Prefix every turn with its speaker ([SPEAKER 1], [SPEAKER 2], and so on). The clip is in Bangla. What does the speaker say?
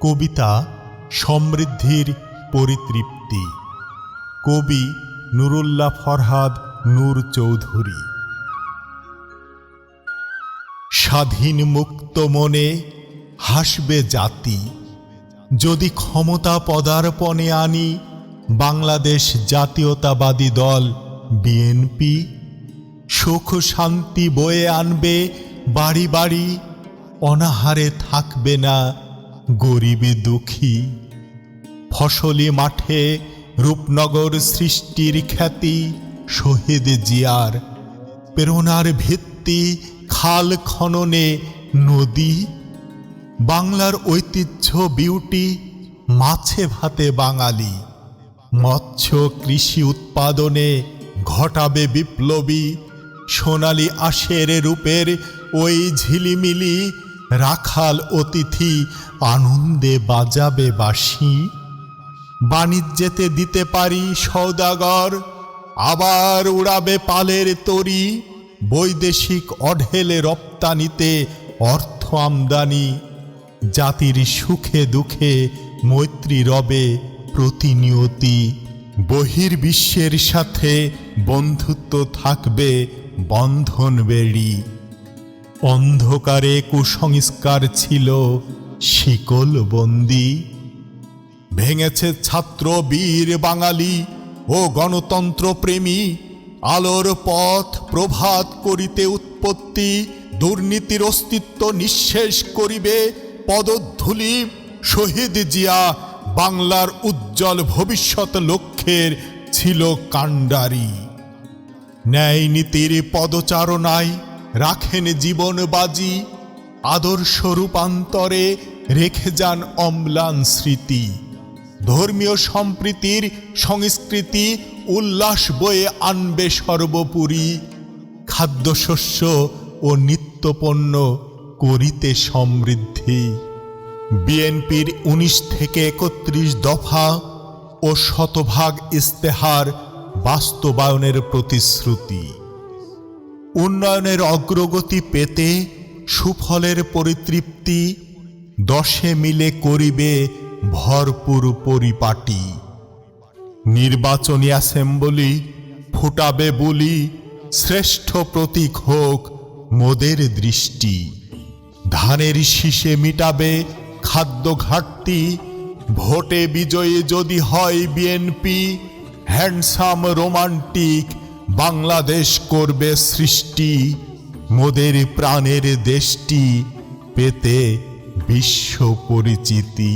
[SPEAKER 1] কবিতা সমৃদ্ধির পরিতৃপ্তি। কবি নুরুল্লাহ ফরহাদ নূর চৌধুরী। স্বাধীন মুক্ত মনে হাসবে জাতি। যদি ক্ষমতা পদার্পণে আনি বাংলাদেশ জাতীয়তাবাদী দল বিএনপি, সুখ শান্তি বয়ে আনবে বাড়ি বাড়ি, অনাহারে থাকবে না গরিবে দুঃখী, ফসলি মাঠে রূপনগর সৃষ্টির খ্যাতি, শহীদ জিয়ার প্রেরণার ভিত্তি, খাল খননে নদী, বাংলার ঐতিহ্য, বিউটি, মাছে ভাতে বাঙালি, মৎস্য, কৃষি উৎপাদনে ঘটাবে বিপ্লবী, সোনালি আশের রূপের ওই ঝিলিমিলি রাখাল অতিথি আনন্দে বাজাবে বাঁশি। বাণিজ্যেতে দিতে পারি সৌদাগর, আবার উড়াবে পালের তরি। বৈদেশিক অঢেলে রপ্তানিতে অর্থ আমদানি। জাতির সুখে দুঃখে মৈত্রী রবে প্রতিনিয়তি। বহির্বিশ্বের সাথে বন্ধুত্ব থাকবে বন্ধন বেড়ি। অন্ধকারে কুসংস্কার ছিল, শিকল বন্দী। ভেঙেছে ছাত্র বীর বাঙালি ও গণতন্ত্র প্রেমী, আলোর পথ প্রভাত করিতে উৎপত্তি, দুর্নীতির অস্তিত্ব নিঃশেষ করিবে পদধূলি। শহীদ জিয়া বাংলার উজ্জ্বল ভবিষ্যৎ লক্ষ্যের ছিল কাণ্ডারি। ন্যায় নীতির পদচারণায় রাখেন জীবন বাজি, আদর্শ রূপান্তরে রেখে যান অম্লান স্মৃতি। ধর্মীয় সম্প্রীতির সংস্কৃতি উল্লাস বয়ে আনবে সর্বোপরি। খাদ্যশস্য ও নিত্যপণ্য করিতে সমৃদ্ধি। বিএনপির উনিশ থেকে একত্রিশ দফা ও শতভাগ ইস্তেহার বাস্তবায়নের প্রতিশ্রুতি। উন্নয়নের অগ্রগতি পেতে সুফলের পরিতৃপ্তি, দশে মিলে করিবে ভরপুর পরিপাটি। নির্বাচনী অ্যাসেম্বলি ফুটাবে বলি শ্রেষ্ঠ প্রতীক হোক মোদের দৃষ্টি। ধানের শীষে মিটাবে খাদ্য ঘাটতি, ভোটে বিজয়ী যদি হয় বিএনপি হ্যান্ডসাম রোমান্টিক বাংলাদেশ করবে সৃষ্টি মোদের প্রাণের দেশটি পেতে বিশ্ব পরিচিতি।